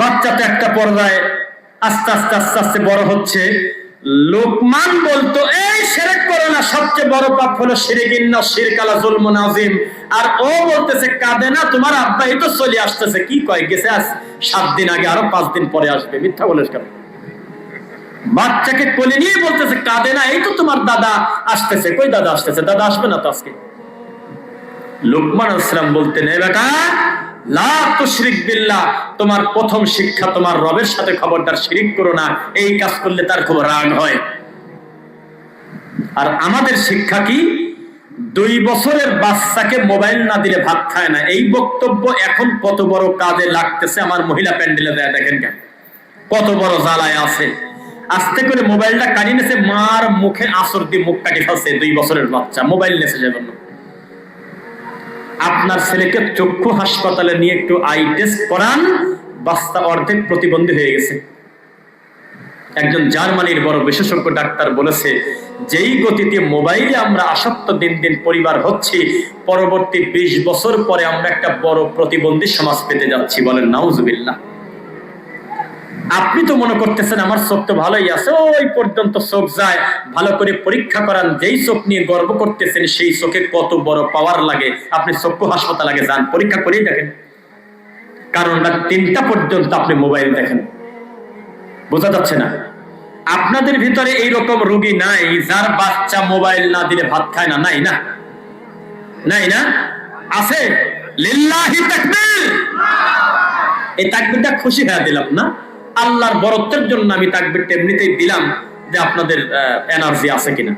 বাচ্চা তো একটা পর্যায়ে আস্তে আস্তে আস্তে আস্তে বড় হচ্ছে। লোকমান বলতো, এই সেরেক করো না, সবচেয়ে বড় পাপ হলো শিরিকিন না শিরকালা জুলমুন আর ও বলতেছে, কাঁদে না, তোমার আব্বা এই তো চলে আসতেছে। কি কয়, গেছে আজ সাত দিন আগে, আরও পাঁচ দিন পরে আসবে, মিথ্যা কেন? বাচ্চাকে কোলে নিয়ে বলতেছে, কাঁদে না, এই তো তোমার দাদা আসতেছে। কই দাদা আসতেছে? দাদা আসবে না তো আজকে? লোকমান আসলাম বলতেন বেটা তোমার প্রথম শিক্ষা তোমার রবের সাথে খবরদার শিরিক করো না, এই কাজ করলে তার খুব রাগ হয়। আর আমাদের শিক্ষা কি? দুই বছরের বাচ্চাকে মোবাইল না দিলে ভাত খায় না। এই বক্তব্য এখন কত বড় কাজে লাগতেছে, আমার মহিলা প্যান্ডেলে দেয় দেখেন কেন? কত বড় জ্বালায় আছে। আস্তে করে মোবাইলটা কাটিয়ে নেছে মার মুখে আসর দিয়ে মুখ কাটি দুই বছরের বাচ্চা, মোবাইল নেছে সেজন্য। আপনার ছেলেকে চক্ষু হাসপাতালে নিয়ে একটু আই টেস্ট করান বাস্তা অর্ধেক প্রতিবন্ধী হয়ে গেছে। একজন জার্মানির বড় বিশেষজ্ঞ ডাক্তার বলেছে, যেই গতিতে মোবাইলে আমরা আসক্ত দিন দিন পরিবার হচ্ছি, পরবর্তী ২০ বছর পরে আমরা একটা বড় প্রতিবন্ধী সমাজ পেতে যাচ্ছি, বলেন, নাউজুবিল্লাহ। আপনি তো মনে করতেছেন আমার চোখ তো ভালোই আছে, ওই পর্যন্ত চোখ যায়। ভালো করে পরীক্ষা করান, যেই চোখ নিয়ে গর্ব করতেছেন, সেই চোখে কত বড় পাওয়ার লাগে। আপনি চক্ষু হাসপাতালে যান, পরীক্ষা করেই দেখেন। কারণ তিনটা পর্যন্ত আপনি মোবাইল দেখেন। বোঝা যাচ্ছে না? আপনাদের ভিতরে এই রকম রোগী নাই, যার বাচ্চা মোবাইল না দিলে ভাত খায় না, নাই না? নাই না? আছে? লিল্লাহি তাকবীর! এই তাকবিরটা খুশি হয়ে দিলাম না? আল্লাহর বরত্বের জন্য আমি তাকবিরটা এমনিতেই দিলাম যে আপনাদের এনার্জি আছে কিনা।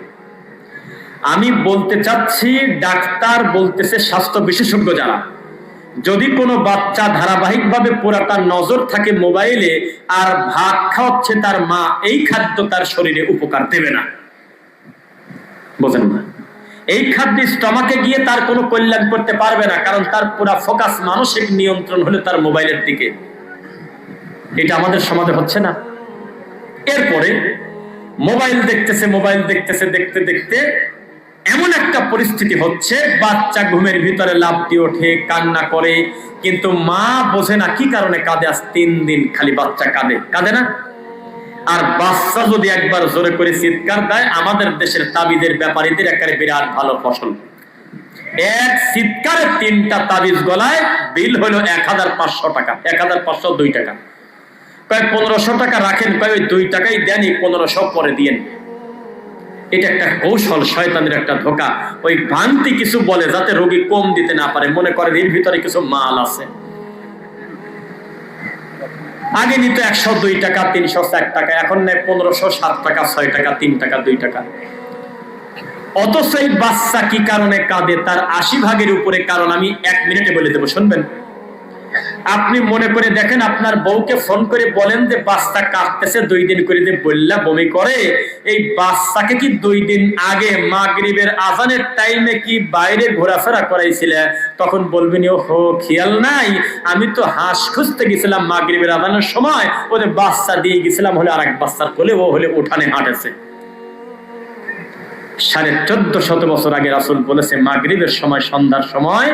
আমি বলতে চাচ্ছি, ডাক্তার বলতেছে স্বাস্থ্য বিশেষজ্ঞ যারা, যদি কোনো বাচ্চা ধারাবাহিকভাবে পুরা তার নজর থাকে মোবাইলে আর ভাত খাওয়াচ্ছে তার মা, এই খাদ্য তার শরীরে উপকার দেবে না। বোঝেন না? এই খাদ্য স্টমাকে গিয়ে তার কোনো কল্যাণ করতে পারবে না, কারণ তার পুরা ফোকাস মানসিক নিয়ন্ত্রণ হলে তার মোবাইলের দিকে। এটা আমাদের সমাজে হচ্ছে না। এরপরে মোবাইল দেখতেছে মোবাইল দেখতেছে, দেখতে দেখতে এমন একটা পরিস্থিতি হচ্ছে, বাচ্চা ঘুমের ভিতরে লাভ দিয়ে ওঠে, কান্না করে, কিন্তু মা বোঝে না কি কারণে কাঁদে, আজ তিন দিন খালি বাচ্চা কাঁদে। কাঁদে না? আর বাচ্চা যদি একবার জোরে করে চিৎকার দেয়, আমাদের দেশের তাবিদের ব্যাপারীদের একেবারে বিরাট ভালো ফসল। এক চিৎকারে তিনটা তাবিজ গলায়, বিল হলো এক হাজার পাঁচশো টাকা, এক হাজার পাঁচশো দুই টাকা। প্রায় পনেরোশো টাকা রাখেন প্রায় ওই দুই টাকাই দেন, এই পনেরোশো পরে দিয়েন। এটা একটা কৌশল, শয়তানের একটা ধোকা। ওই ভ্রান্তি কিছু বলে যাতে রোগী কম দিতে না পারে। মনে করে এর ভিতরে কিছু মাল আছে। আগে নিত একশো দুই টাকা, তিনশো এক টাকা, এখন নেয় পনেরোশো সাত টাকা, ছয় টাকা, তিন টাকা, দুই টাকা। অথচ এই বাচ্চা কি কারণে কাঁদে? তার আশি ভাগের উপরে কারণ আমি এক মিনিটে বলে দেবো, শুনবেন? আপনি মনে করে দেখেন আপনার বউকে ফোন করে বলেন যে বাচ্চা কাঁদতেছে, দুই দিন করে যে বললা বমি করে। এই বাচ্চাকে কি দুই দিন আগে মাগরিবের আজানের টাইমে কি বাইরে ঘোরাফেরা করাইছিলে? তখন বলবেন ও হো খেয়াল নাই। আমি তো হাঁস খুঁজতে গেছিলাম মাগরিবের আজানের সময়। ওদের বাচ্চা দিয়ে গেছিলাম, হলে আর এক বাচ্চার কোলে ও হলে উঠানে হাঁটেছে। সাড়ে চোদ্দ শত বছর আগে রাসুল বলেছে, মাগরিবের সময়, সন্ধ্যার সময়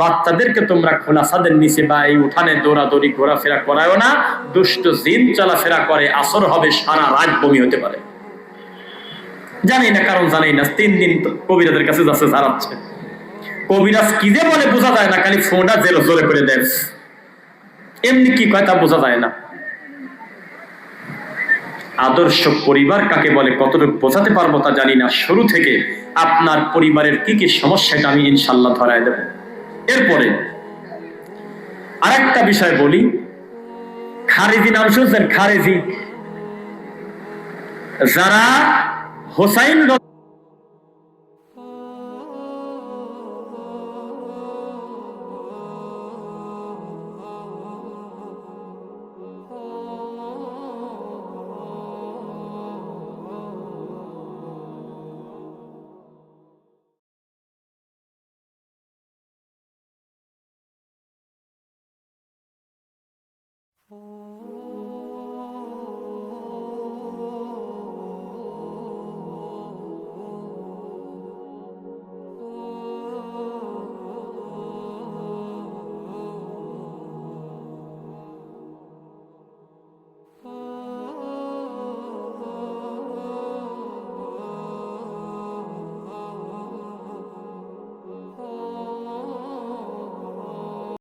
বাচ্চাদেরকে তোমরা খোলা ছাদের নিচে বা এই উঠানে দৌড়াদৌড়ি, ঘোরাফেরা করায়ও না, দুষ্ট জিন চলাফেরা করে, আসর হবে সারা রাত বমি হতে পারে। জানি না, কারণ জানি না, তিন দিন কবিরাদের কাছে যাচ্ছে জানাচ্ছে কবিরাজ কি যে বলে বোঝা যায় না, খালি ফোনটা জেরো জোরে করে দেয়। এমনি কি কয় তা বোঝা যায় না। আদর্শ পরিবার কাকে বলে, কতটুকু বোঝাতে পারব তা জানি না। শুরু থেকে আপনার পরিবারের কি কি সমস্যাটা আমি ইনশাল্লাহ ধরায় দেব। এরপরে আরেকটা বিষয় বলি, খারেজি নাম শুনছেন? খারেজি। যারা হোসাইন Oh.